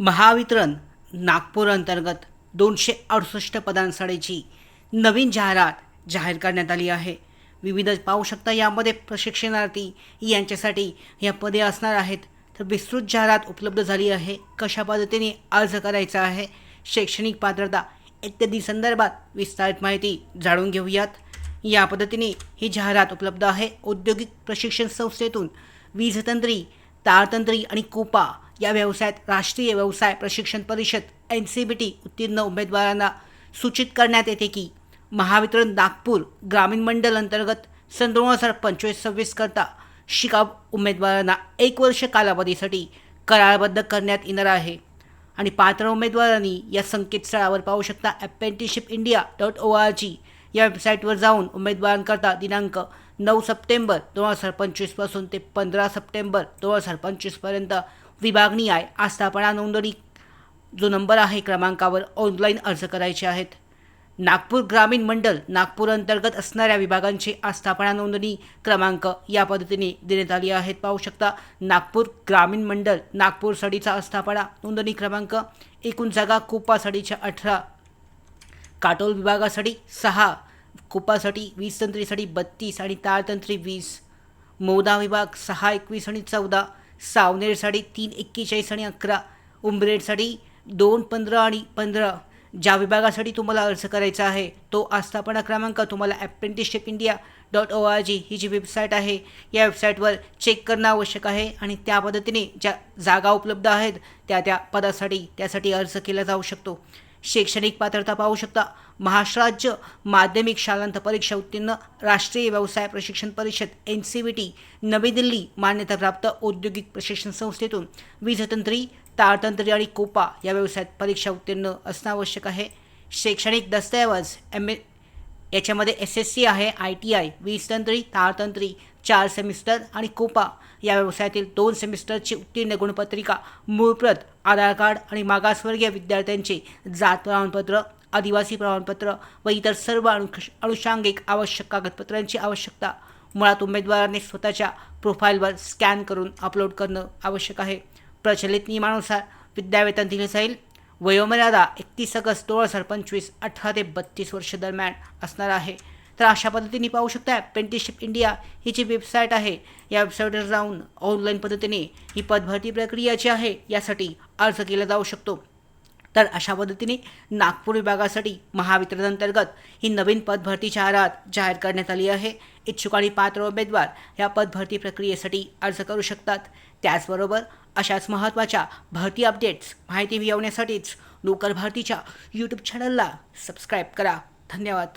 महावितरण नागपूर अंतर्गत दोनशे अडुसष्ट पदांसाठीची नवीन जाहिरात जाहीर करण्यात आली आहे. विविध पाहू शकता यामध्ये प्रशिक्षणार्थी यांच्यासाठी या पदे असणार आहेत. तर विस्तृत जाहिरात उपलब्ध झाली आहे. कशा पद्धतीने अर्ज करायचा आहे? शैक्षणिक पात्रता इत्यादी संदर्भात विस्तारित माहिती जाणून घेऊयात. या पद्धतीने ही जाहिरात उपलब्ध आहे. औद्योगिक प्रशिक्षण संस्थेतून वीजतंत्री तारतंत्री आणि कोपा या व्यवसायात राष्ट्रीय व्यवसाय प्रशिक्षण परिषद एन सी बी टी उत्तीर्ण उमेदवारांना सूचित करण्यात येते की महावितरण नागपूर ग्रामीण मंडल अंतर्गत सन दोन हजार पंचवीस सव्वीस करता शिकाव उमेदवारांना एक वर्ष कालावधीसाठी करारबद्ध करण्यात येणार आहे. आणि पात्र उमेदवारांनी या संकेतस्थळावर पाहू शकता apprenticeship India dot O R G या वेबसाईटवर जाऊन उमेदवारांकरता दिनांक नऊ सप्टेंबर दोन हजार पंचवीसपासून ते पंधरा सप्टेंबर दोन हजार पंचवीसपर्यंत विभागणी आहे. आस्थापना नोंदणी जो नंबर आहे क्रमांकावर ऑनलाईन अर्ज करायचे आहेत. नागपूर ग्रामीण मंडल नागपूर अंतर्गत असणाऱ्या विभागांची आस्थापना नोंदणी क्रमांक या पद्धतीने देण्यात आली आहेत. पाहू शकता नागपूर ग्रामीण मंडल नागपूर सडीचा आस्थापना नोंदणी क्रमांक एकूण जागा कोपा साडीच्या अठरा काटोल विभागासाठी सहा कुपासाठी वीस तंत्रीसाठी बत्तीस आणि ताळतंत्री वीस. मौदा विभाग सहा एकवीस आणि चौदा. सावनेरसाठी तीन एक्केचाळीस आणि अकरा. उंबरेडसाठी दोन पंधरा आणि पंधरा. ज्या विभागासाठी तुम्हाला अर्ज करायचा आहे तो आस्थापना क्रमांक तुम्हाला apprenticeship India dot O R G ही जी वेबसाईट आहे या वेबसाईटवर चेक करणं आवश्यक आहे आणि त्या पद्धतीने ज्या जागा उपलब्ध आहेत त्या त्या पदासाठी त्यासाठी अर्ज केला जाऊ शकतो. शैक्षणिक पात्रता पाहू शकता. महाराष्ट्र राज्य माध्यमिक शालांत परीक्षा उत्तीर्ण राष्ट्रीय व्यवसाय प्रशिक्षण परिषद एन सी बी टी नवी दिल्ली मान्यताप्राप्त औद्योगिक प्रशिक्षण संस्थेतून वीजतंत्री तारतंत्री आणि कोपा या व्यवसायात परीक्षा उत्तीर्ण असणं आवश्यक आहे. शैक्षणिक दस्तऐवज एम ए याच्यामध्ये एस एस सी आहे आय टी आय वीज तंत्री तारतंत्री चार सेमिस्टर आणि कोपा. या व्यवसायातील दोन सेमिस्टरची उत्तीर्ण गुणपत्रिका मूळप्रत आधार कार्ड आणि मागासवर्गीय विद्यार्थ्यांचे जात प्रमाणपत्र आदिवासी प्रमाणपत्र व इतर सर्व अनुष अनुषांगिक आवश्यक कागदपत्रांची आवश्यकता. मुळात उमेदवाराने स्वतःच्या प्रोफाईलवर स्कॅन करून अपलोड करणं आवश्यक आहे. प्रचलित नियमानुसार विद्यावेतन दिले जाईल. वयोमर्यादा एकतीस ऑगस्ट दोन हजार पंचवीस अठरा ते बत्तीस वर्ष दरम्यान असणार आहे. तर अशा पद्धतीने पाहू शकता अप्रेंटिसशिप इंडिया ही जी वेबसाईट आहे या वेबसाईटवर जाऊन ऑनलाईन पद्धतीने ही पदभरती प्रक्रिया जी आहे यासाठी अर्ज केला जाऊ शकतो. तर अशा पद्धतीने नागपूर विभागासाठी महावितरण अंतर्गत ही नवीन पदभरती जाहिरात जाहीर करण्यात आली आहे. इच्छुक आणि पात्र उमेदवार या पदभरती प्रक्रियेसाठी अर्ज करू शकतात. त्याचबरोबर अशाच महत्त्वाच्या भरती अपडेट्स माहिती मिळवण्यासाठीच लोकर भारतीच्या यूट्यूब चॅनलला सबस्क्राईब करा. धन्यवाद.